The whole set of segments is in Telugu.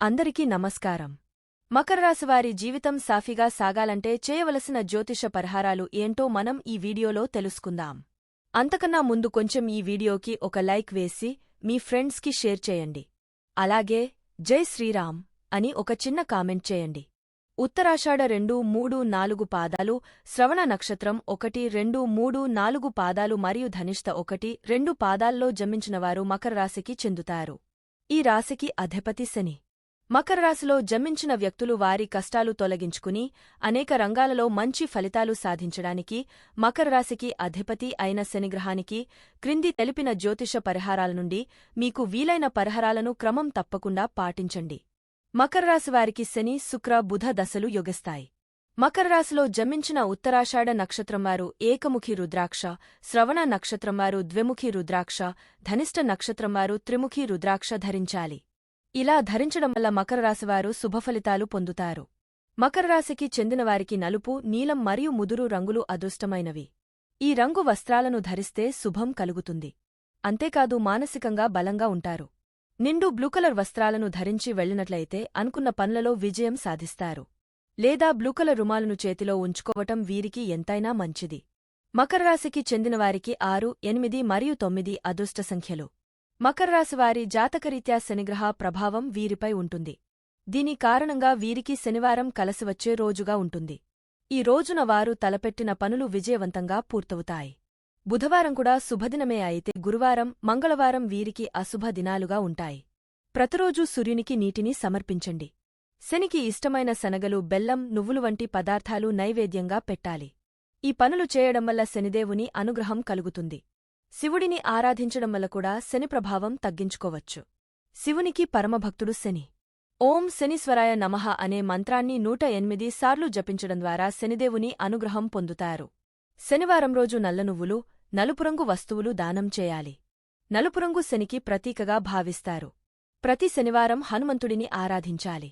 అందరికీ నమస్కారం. మకర రాశివారి జీవితం సాఫీగా సాగాలంటే చేయవలసిన జ్యోతిష పరిహారాలు ఏంటో మనం ఈ వీడియోలో తెలుసుకుందాం. అంతకన్నా ముందు కొంచెం ఈ వీడియోకి ఒక లైక్ వేసి మీ ఫ్రెండ్స్కి షేర్ చేయండి. అలాగే జై శ్రీరామ్ అని ఒక చిన్న కామెంట్ చేయండి. ఉత్తరాషాఢ రెండు మూడు నాలుగు పాదాలు శ్రవణ నక్షత్రం ఒకటి రెండు మూడు నాలుగు పాదాలు మరియు ధనిష్ట ఒకటి రెండు పాదాల్లో జమించినవారు మకర రాశికి చెందుతారు. ఈ రాశికి అధిపతి శని. మకర రాశిలో జన్మించిన వ్యక్తులు వారి కష్టాలు తొలగించుకుని అనేక రంగాలలో మంచి ఫలితాలు సాధించడానికి మకర రాశికి అధిపతి అయిన శనిగ్రహానికి క్రింది తెలిపిన జ్యోతిష పరిహారాల నుండి మీకు వీలైన పరిహారాలను క్రమం తప్పకుండా పాటించండి. మకర వారికి శని శుక్ర బుధ దశలు యోగిస్తాయి. మకర రాశిలో జన్మించిన ఉత్తరాషాఢ నక్షత్రంవారు ఏకముఖి రుద్రాక్ష శ్రవణ నక్షత్రంవారు ద్విముఖి రుద్రాక్ష ధనిష్ట నక్షత్రంవారు త్రిముఖి రుద్రాక్ష ధరించాలి. ఇలా ధరించడం వల్ల మకర రాశివారు శుభఫలితాలు పొందుతారు. మకర రాశికి చెందినవారికి నలుపు నీలం మరియు ముదురు రంగులు అదృష్టమైనవి. ఈ రంగు వస్త్రాలను ధరిస్తే శుభం కలుగుతుంది. అంతేకాదు మానసికంగా బలంగా ఉంటారు. నిండు బ్లూకలర్ వస్త్రాలను ధరించి వెళ్ళినట్లయితే అనుకున్న పనులలో విజయం సాధిస్తారు. లేదా బ్లూకలర్ రుమాలను చేతిలో ఉంచుకోవటం వీరికి ఎంతైనా మంచిది. మకర రాశికి చెందినవారికి ఆరు ఎనిమిది మరియు తొమ్మిది అదృష్ట సంఖ్యలు. మకర రాశివారి జాతకరీత్యా శనిగ్రహ ప్రభావం వీరిపై ఉంటుంది. దీని కారణంగా వీరికి శనివారం కలసివచ్చే రోజుగా ఉంటుంది. ఈ రోజున వారు తలపెట్టిన పనులు విజయవంతంగా పూర్తవుతాయి. బుధవారం కూడా శుభదినమే అయితే గురువారం మంగళవారం వీరికి అశుభ దినాలుగా ఉంటాయి. ప్రతిరోజూ సూర్యునికి నీటిని సమర్పించండి. శనికి ఇష్టమైన శనగలు బెల్లం నువ్వులు వంటి పదార్థాలు నైవేద్యంగా పెట్టాలి. ఈ పనులు చేయడం వల్ల శనిదేవుని అనుగ్రహం కలుగుతుంది. శివుడిని ఆరాధించడం వల్ల కూడా శని ప్రభావం తగ్గించుకోవచ్చు. శివునికి పరమభక్తుడు శని. ఓం శనీశ్వరాయ నమః అనే మంత్రాన్ని నూట ఎనిమిది సార్లు జపించడం ద్వారా శనిదేవుని అనుగ్రహం పొందుతారు. శనివారం రోజు నల్ల నువ్వులు నలుపురంగు వస్తువులు దానం చేయాలి. నలుపురంగు శనికి ప్రతీకగా భావిస్తారు. ప్రతి శనివారం హనుమంతుడిని ఆరాధించాలి.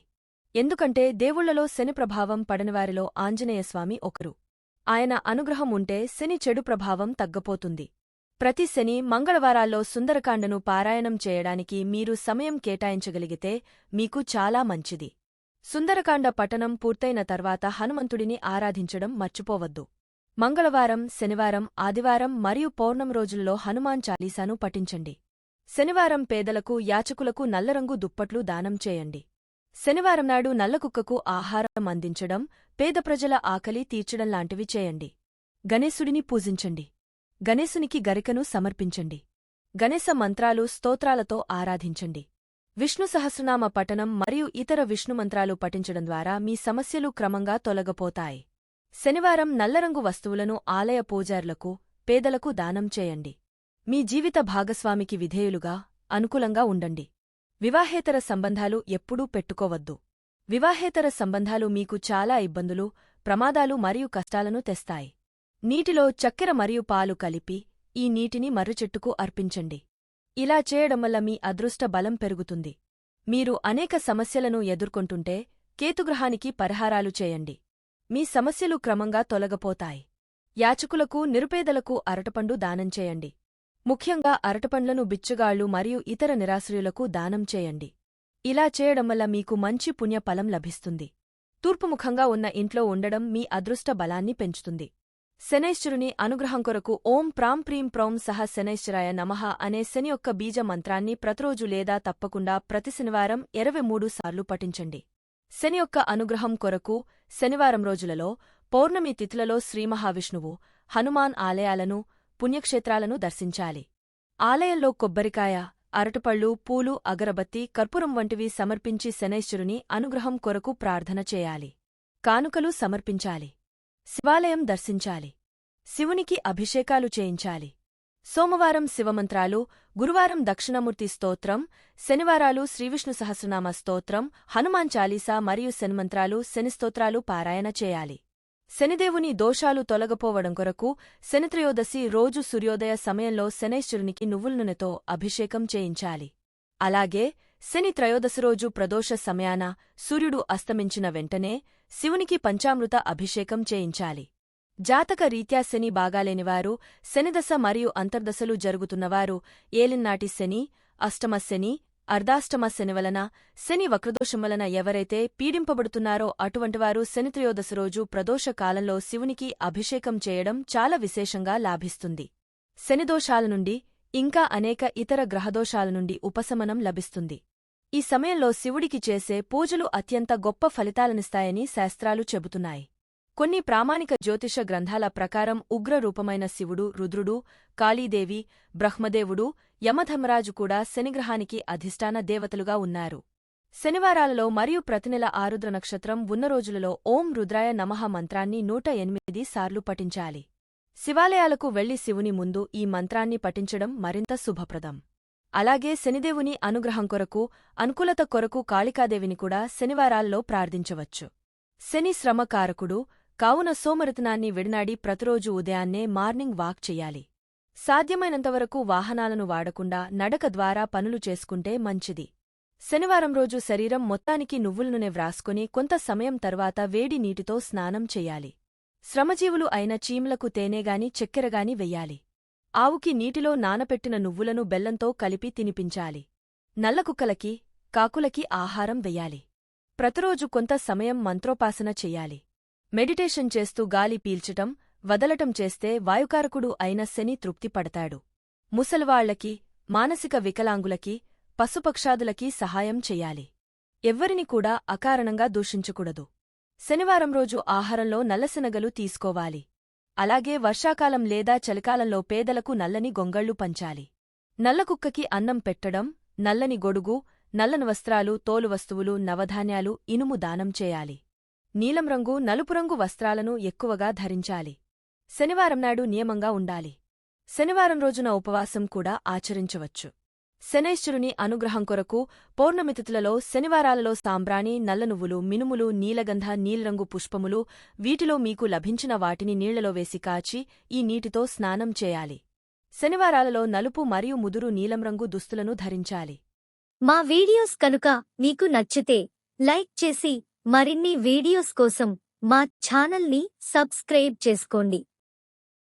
ఎందుకంటే దేవుళ్ళలో శని ప్రభావం పడనివారిలో ఆంజనేయస్వామి ఒకరు. ఆయన అనుగ్రహం ఉంటే శని చెడు ప్రభావం తగ్గపోతుంది. ప్రతి శని మంగళవారాల్లో సుందరకాండను పారాయణం చేయడానికి మీరు సమయం కేటాయించగలిగితే మీకు చాలా మంచిది. సుందరకాండ పఠనం పూర్తయిన తర్వాత హనుమంతుడిని ఆరాధించడం మర్చిపోవద్దు. మంగళవారం శనివారం ఆదివారం మరియు పౌర్ణం రోజుల్లో హనుమాన్ చాలీసాను పఠించండి. శనివారం పేదలకు యాచకులకు నల్లరంగు దుప్పట్లు దానం చేయండి. శనివారం నాడు నల్లకుక్కకు ఆహారం అందించడం పేద ప్రజల ఆకలి తీర్చడం లాంటివి చేయండి. గణేశుడిని పూజించండి. గణేశునికి గరికను సమర్పించండి. గణేశ మంత్రాలు స్తోత్రాలతో ఆరాధించండి. విష్ణు సహస్రనామ పఠనం మరియు ఇతర విష్ణు మంత్రాలు పఠించడం ద్వారా మీ సమస్యలు క్రమంగా తొలగపోతాయి. శనివారం నల్లరంగు వస్తువులను ఆలయ పూజారులకు పేదలకు దానం చేయండి. మీ జీవిత భాగస్వామికి విధేయులుగా అనుకూలంగా ఉండండి. వివాహేతర సంబంధాలు ఎప్పుడూ పెట్టుకోవద్దు. వివాహేతర సంబంధాలు మీకు చాలా ఇబ్బందులు ప్రమాదాలు మరియు కష్టాలను తెస్తాయి. నీటిలో చక్కెర మరియు పాలు కలిపి ఈ నీటిని మర్రిచెట్టుకు అర్పించండి. ఇలా చేయడం వల్ల మీ అదృష్ట బలం పెరుగుతుంది. మీరు అనేక సమస్యలను ఎదుర్కొంటుంటే కేతుగ్రహానికి పరిహారాలు చేయండి. మీ సమస్యలు క్రమంగా తొలగపోతాయి. యాచకులకు నిరుపేదలకు అరటపండు దానం చేయండి. ముఖ్యంగా అరటపండ్లను బిచ్చుగాళ్ళు మరియు ఇతర నిరాశ్రయులకు దానం చేయండి. ఇలా చేయడం వల్ల మీకు మంచి పుణ్యఫలం లభిస్తుంది. తూర్పుముఖంగా ఉన్న ఇంట్లో ఉండడం మీ అదృష్ట బలాన్ని పెంచుతుంది. శనైశ్వరుని అనుగ్రహం కొరకు ఓం ప్రాం ప్రీం ప్రౌం సహ శనైశ్వరాయ నమః అనే శని యొక్క బీజ మంత్రాన్ని ప్రతిరోజు లేదా తప్పకుండా ప్రతి శనివారం ఇరవై మూడు సార్లు పఠించండి. శని యొక్క అనుగ్రహం కొరకు శనివారం రోజులలో పౌర్ణమి తిథులలో శ్రీమహావిష్ణువు హనుమాన్ ఆలయాలను పుణ్యక్షేత్రాలను దర్శించాలి. ఆలయంలో కొబ్బరికాయ అరటిపళ్ళు పూలు అగరబత్తి కర్పూరం వంటివి సమర్పించి శనైశ్వరుని అనుగ్రహం కొరకు ప్రార్థన చేయాలి. కానుకలు సమర్పించాలి. శివాలయం దర్శించాలి. శివునికి అభిషేకాలు చేయించాలి. సోమవారం శివమంత్రాలు గురువారం దక్షిణమూర్తి స్తోత్రం శనివారాలు శ్రీవిష్ణు సహస్రనామ స్తోత్రం హనుమాన్ చాలీసా మరియు శనిమంత్రాలు శనిస్తోత్రాలు పారాయణ చేయాలి. శనిదేవుని దోషాలు తొలగపోవడం కొరకు శనిత్రయోదశి రోజు సూర్యోదయ సమయంలో శనైశ్వరునికి నువ్వుల నూనెతో అభిషేకం చేయించాలి. అలాగే శని త్రయోదశి రోజు ప్రదోష సమయాన సూర్యుడు అస్తమించిన వెంటనే శివునికి పంచామృత అభిషేకం చేయించాలి. జాతక రీత్యా శని బాగాలేనివారు శనిదశ మరియు అంతర్దశలు జరుగుతున్నవారు ఏలిన్నాటి శని అష్టమ శని అర్ధాష్టమ శని వలన శని వక్రదోషం వలన ఎవరైతే పీడింపబడుతున్నారో అటువంటివారు శనిత్రయోదశ రోజు ప్రదోష కాలంలో శివునికి అభిషేకం చేయడం చాలా విశేషంగా లాభిస్తుంది. శనిదోషాల నుండి ఇంకా అనేక ఇతర గ్రహదోషాల నుండి ఉపశమనం లభిస్తుంది. ఈ సమయంలో శివుడికి చేసే పూజలు అత్యంత గొప్ప ఫలితాలనిస్తాయని శాస్త్రాలు చెబుతున్నాయి. కొన్ని ప్రామాణిక జ్యోతిష గ్రంథాల ప్రకారం ఉగ్రరూపమైన శివుడు రుద్రుడు కాళీదేవి బ్రహ్మదేవుడు యమధమరాజు కూడా శనిగ్రహానికి అధిష్టాన దేవతలుగా ఉన్నారు. శనివారాలలో మరియు ప్రతినెల ఆరుద్ర నక్షత్రం ఉన్న రోజులలో ఓం రుద్రాయ నమః మంత్రాన్ని నూట ఎనిమిది సార్లు పఠించాలి. శివాలయాలకు వెళ్ళి శివుని ముందు ఈ మంత్రాన్ని పఠించడం మరింత శుభప్రదం. అలాగే శనిదేవుని అనుగ్రహం కొరకు అనుకూలత కొరకు కాళికాదేవిని కూడా శనివారాల్లో ప్రార్థించవచ్చు. శని శ్రమకారకుడు కావున సోమరతనాన్ని విడనాడి ప్రతిరోజు ఉదయాన్నే మార్నింగ్ వాక్ చెయ్యాలి సాధ్యమైనంతవరకు వాహనాలను వాడకుండా నడక ద్వారా పనులు చేసుకుంటే మంచిది. శనివారం రోజు శరీరం మొత్తానికి నువ్వుల నూనె వ్రాసుకుని కొంత సమయం తర్వాత వేడి నీటితో స్నానం చెయ్యాలి శ్రమజీవులు అయిన చీమలకు తేనెగాని చక్కెరగాని వెయ్యాలి. ఆవుకి నీటిలో నానపెట్టిన నువ్వులను బెల్లంతో కలిపి తినిపించాలి. నల్లకుక్కలకి కాకులకి ఆహారం వెయ్యాలి. ప్రతిరోజు కొంత సమయం మంత్రోపాసన చెయ్యాలి మెడిటేషన్ చేస్తూ గాలి పీల్చటం వదలటం చేస్తే వాయుకారకుడు అయిన శని తృప్తి పడతాడు. ముసలివాళ్ళకి మానసిక వికలాంగులకి పశుపక్షాదులకి సహాయం చెయ్యాలి ఎవ్వరిని కూడా అకారణంగా దూషించకూడదు. శనివారం రోజు ఆహారంలో నల్లశనగలు తీసుకోవాలి. అలాగే వర్షాకాలం లేదా చలికాలంలో పేదలకు నల్లని గొంగళ్ళు పంచాలి. నల్లకుక్కకి అన్నం పెట్టడం నల్లని గొడుగు నల్లని వస్త్రాలు తోలు వస్తువులు నవధాన్యాలు ఇనుము దానం చేయాలి. నీలం రంగు నలుపు రంగు వస్త్రాలను ఎక్కువగా ధరించాలి. శనివారం నాడు నియమంగా ఉండాలి. శనివారం రోజున ఉపవాసం కూడా ఆచరించవచ్చు. శనైశ్వరుని అనుగ్రహం కొరకు పౌర్ణమితిథులలో శనివారాలలో సాంబ్రాణి నల్లనువ్వులు మినుములు నీలగంధ నీలరంగు పుష్పములు వీటిలో మీకు లభించిన వాటిని నీళ్ళలో వేసి కాచి ఈ నీటితో స్నానం చేయాలి. శనివారాలలో నలుపు మరియు ముదురు నీలం రంగు దుస్తులను ధరించాలి. మా వీడియోస్ కనుక మీకు నచ్చితే లైక్ చేసి మరిన్ని వీడియోస్ కోసం మా ఛానల్ని సబ్స్క్రైబ్ చేసుకోండి.